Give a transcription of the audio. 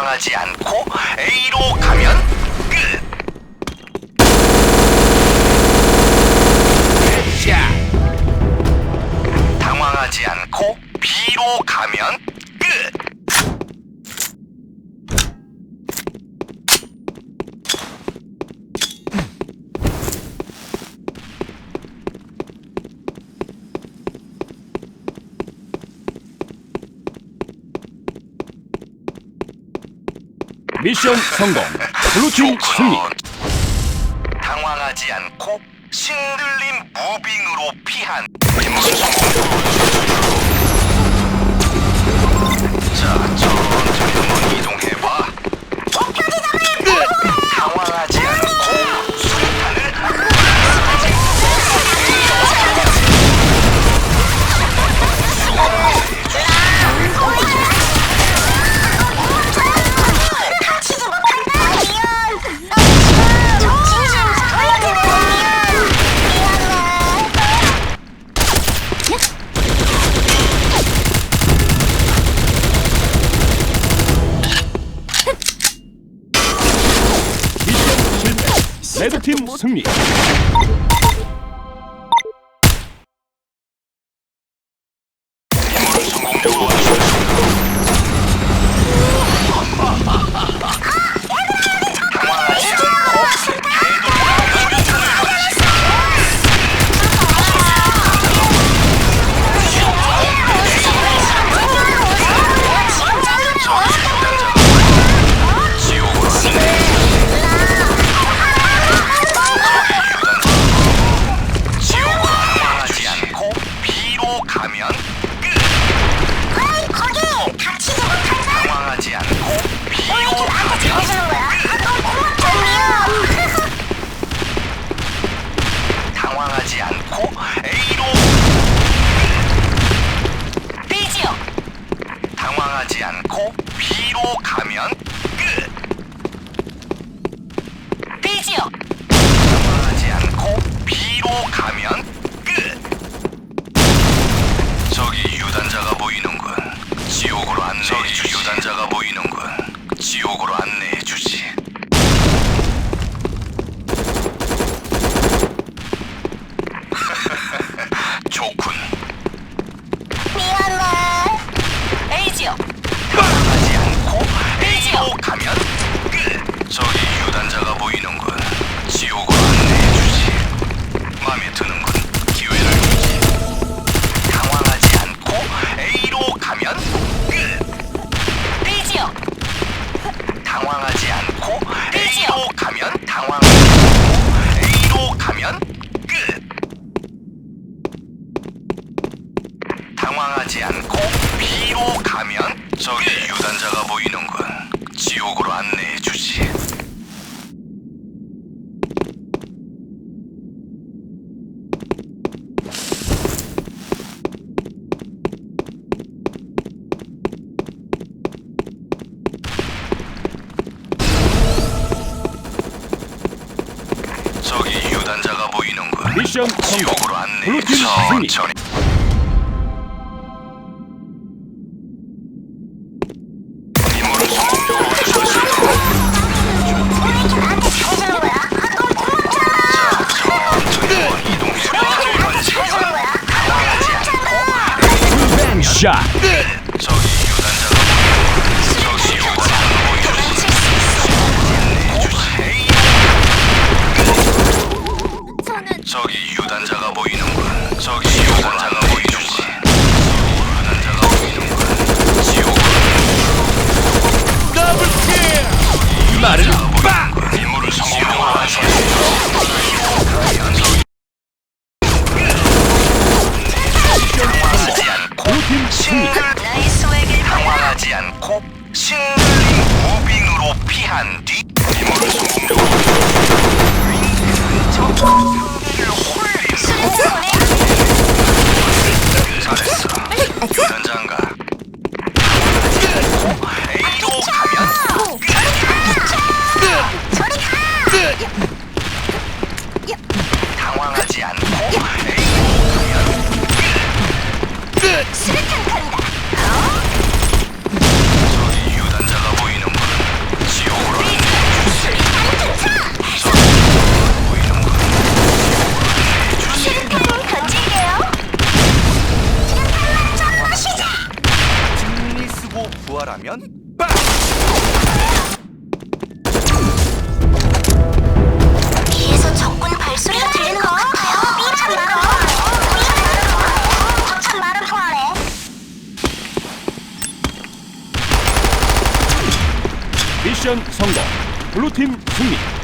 당황하지 않고 A로 가면 끝. 당황하지 않고 B로 가면 미션 성공. 블루팀 승리. 당황하지 않고 신들림 무빙으로 피한 자, 천천히 한번 이동해봐. 레드팀 승리. 주지. 유단자가 보이는군. 지옥으로 저기 유단자가 보이는군. 미션 성공. 지옥으로 안내해 블루팀 승리. 천천히. 임무를 성공적으로 뱅 샷. 보이는군. 저기 보이는군. 유단자가 보이는군. 지옥으로 말을 빵! 임무를 성공적으로 완수했습니다. 당황하지 않고 블루팀 승리. 나의 소에게 당황하지 않고 신들림 무빙으로 피한 뒤 임무를 성공적으로 가면 빵! 뒤에서 적군 발소리가 들리는 것 같아요. 미참 말은 통하네. 말은 통하네. 미션 성공. 블루팀 승리.